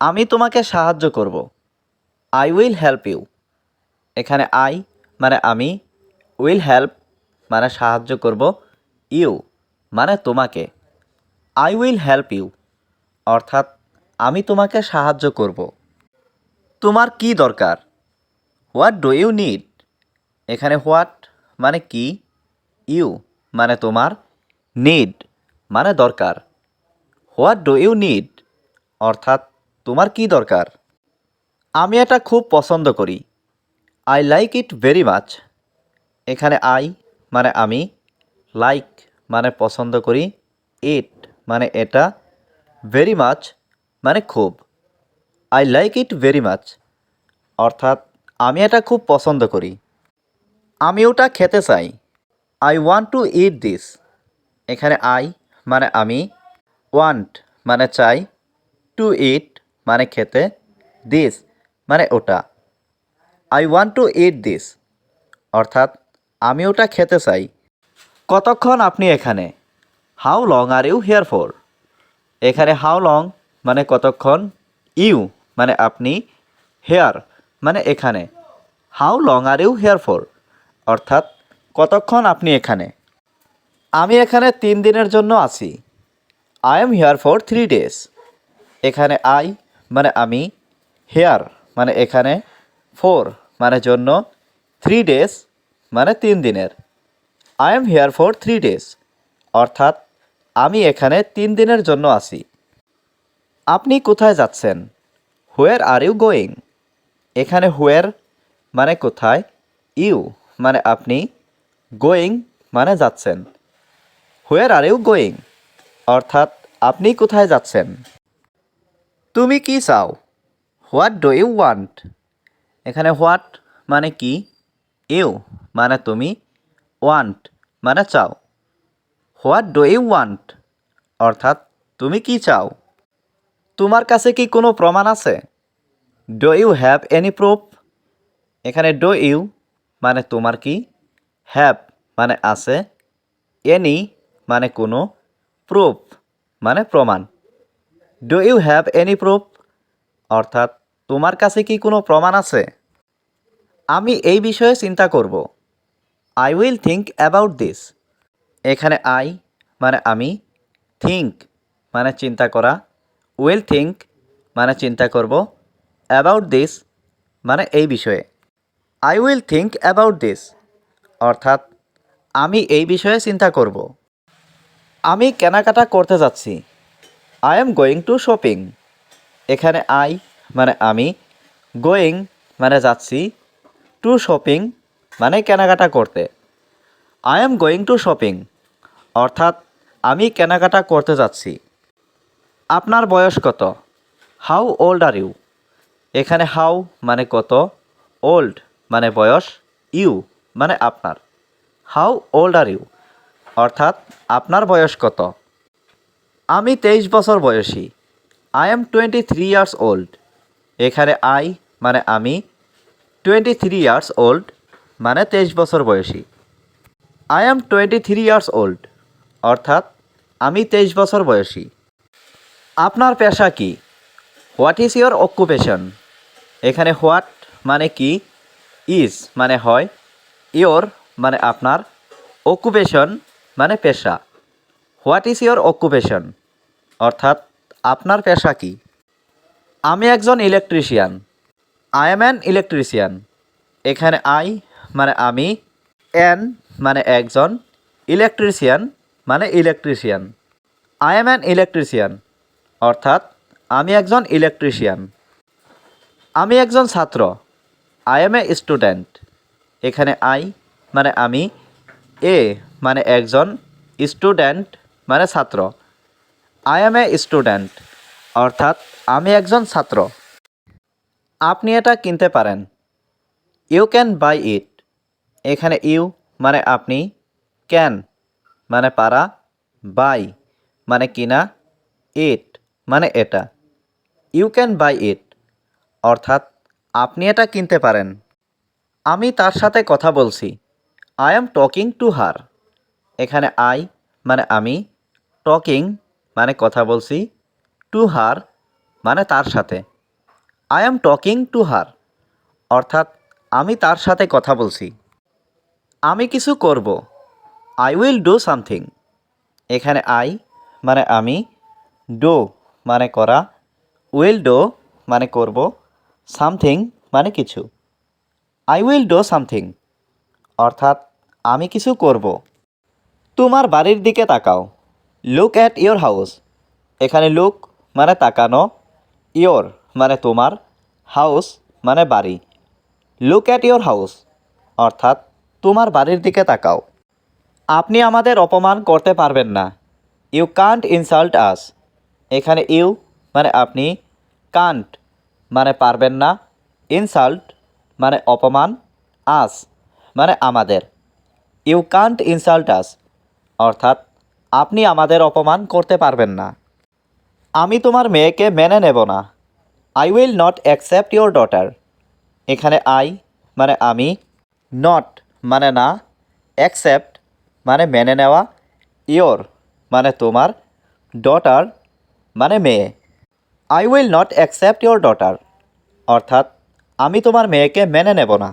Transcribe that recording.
আমি তোমাকে সাহায্য করব। আই উইল হেল্প ইউ এখানে আই মানে আমি উইল হেল্প মানে সাহায্য করব ইউ মানে তোমাকে। আই উইল হেল্প ইউ অর্থাৎ আমি তোমাকে সাহায্য করব। তোমার কি দরকার? হোয়াট ডু ইউ নিড এখানে হোয়াট মানে কি? ইউ মানে তোমার নিড মানে দরকার। হোয়াট ডু ইউ নিড অর্থাৎ তোমার কি দরকার? আমি এটা খুব পছন্দ করি। I like it very much এখানে আই মানে আমি লাইক মানে পছন্দ করি ইট মানে এটা ভেরি মাচ মানে খুব। I like it very much অর্থাৎ আমি এটা খুব পছন্দ করি। আমি ওটা খেতে চাই। I want to eat this এখানে আই মানে আমি ওয়ান্ট মানে চাই টু ইট মানে খেতে দিস মানে ওটা। I want to eat this অর্থাৎ আমি ওটা খেতে চাই। কতক্ষণ আপনি এখানে? How long are you here for এখানে হাউ লং মানে কতক্ষণ? ইউ মানে আপনি হেয়ার মানে এখানে। How long are you here for অর্থাৎ কতক্ষণ আপনি এখানে? আমি এখানে তিন দিনের জন্য আছি। I am here for three days এখানে আই মানে আমি হেয়ার মানে এখানে ফোর মানে জন্য থ্রি ডেজ মানে তিন দিনের। I am here for three days অর্থাৎ আমি এখানে তিন দিনের জন্য আছি। আপনি কোথায় যাচ্ছেন? হোয়ার আর ইউ গোয়িং এখানে হোয়ার মানে কোথায়? ইউ মানে আপনি গোয়িং মানে যাচ্ছেন। হোয়ার আর ইউ গোয়িং অর্থাৎ আপনি কোথায় যাচ্ছেন? তুমি কি চাও? হোয়াট ডু ইউ ওয়ান্ট এখানে হোয়াট মানে কি? ইউ মানে তুমি। ওয়ান্ট মানে চাও। হোয়াট ডু ইউ ওয়ান্ট অর্থাৎ তুমি কি চাও? তোমার কাছে কি কোনো প্রমাণ আছে? Do you have any proof এখানে ডো ইউ মানে তোমার কি? হ্যাভ মানে আছে। এনি মানে কোনো। প্রুফ মানে প্রমাণ। Do you have any proof অর্থাৎ, তোমার কাছে কি কোনো প্রমাণ আছে? আমি এই বিষয়ে চিন্তা করব। I will think about this এখানে আই মানে আমি। থিঙ্ক মানে চিন্তা করা। উইল থিঙ্ক মানে চিন্তা করব। অ্যাবাউট দিস মানে এই বিষয়ে। I will think about this অর্থাৎ, আমি এই বিষয়ে চিন্তা করব। আমি কেনাকাটা করতে যাচ্ছি। I am going to shopping এখানে আই মানে আমি গোয়িং মানে যাচ্ছি টু শপিং মানে কেনাকাটা করতে। I am going to shopping অর্থাৎ আমি কেনাকাটা করতে যাচ্ছি। আপনার বয়স কত? হাউ ওল্ড আর ইউ এখানে হাউ মানে কত? ওল্ড মানে বয়স ইউ মানে আপনার। হাউ ওল্ড আর ইউ অর্থাৎ আপনার বয়স কত? আমি তেইশ বছর বয়সী। I am twenty three years old এখানে আই মানে আমি টোয়েন্টি থ্রি ইয়ার্স ওল্ড মানে তেইশ বছর বয়সী। I am twenty three years old অর্থাৎ আমি তেইশ বছর বয়সী। আপনার পেশা কি? হোয়াট ইজ ইয়োর অকুপেশন এখানে হোয়াট মানে কি? ইজ মানে হয়। ইয়োর মানে আপনার অকুপেশন মানে পেশা। হোয়াট ইজ ইয়োর অকুপেশন অর্থাৎ আপনার পেশা কি? আমি একজন electrician I am an electrician এখানে আই মানে আমি অ্যান মানে একজন ইলেকট্রিশিয়ান মানে electrician I am an electrician অর্থাৎ আমি একজন ইলেকট্রিশিয়ান আমি একজন ছাত্র. আই এম এ স্টুডেন্ট এখানে আই মানে আমি এ মানে একজন স্টুডেন্ট মানে ছাত্র। আই এম এ স্টুডেন্ট অর্থাৎ, আমি একজন ছাত্র। আপনি এটা কিনতে পারেন। ইউ ক্যান বাই ইট এখানে ইউ মানে আপনি ক্যান মানে পারা বাই মানে কিনা ইট মানে এটা। ইউ ক্যান বাই ইট অর্থাৎ, আপনি এটা কিনতে পারেন। আমি তার সাথে কথা বলছি। I am talking to her এখানে আই মানে আমি টকিং মানে কথা বলছি টু হার মানে তার সাথে। I am talking to her অর্থাৎ আমি তার সাথে কথা বলছি। আমি কিছু করব আই উইল ডু সামথিং এখানে আই মানে আমি ডো মানে করা উইল ডো মানে করব সামথিং মানে কিছু। আই উইল ডো সামথিং অর্থাৎ আমি কিছু করব। তোমার বাড়ির দিকে তাকাও। লুক অ্যাট ইয়োর হাউস এখানে লুক মানে তাকানো ইয়োর মানে তোমার হাউস মানে বাড়ি। লুক অ্যাট ইয়োর হাউস অর্থাৎ তোমার বাড়ির দিকে তাকাও। আপনি আমাদের অপমান করতে পারবেন না। ইউ কান্ট ইনসাল্ট আস এখানে ইউ মানে আপনি কান্ট মানে পারবেন না। ইনসাল্ট মানে অপমান আস মানে আমাদের। ইউ কান্ট ইনসাল্ট আস অর্থাৎ আপনি আমাদের অপমান করতে পারবেন না। আমি তোমার মেয়েকে মেনে নেব না। I will not accept your daughter এখানে আই মানে আমি নট মানে না অ্যাকসেপ্ট মানে মেনে নেওয়া ইয়োর মানে তোমার ডটার মানে মেয়ে। I will not accept your daughter অর্থাৎ আমি তোমার মেয়েকে মেনে নেব না।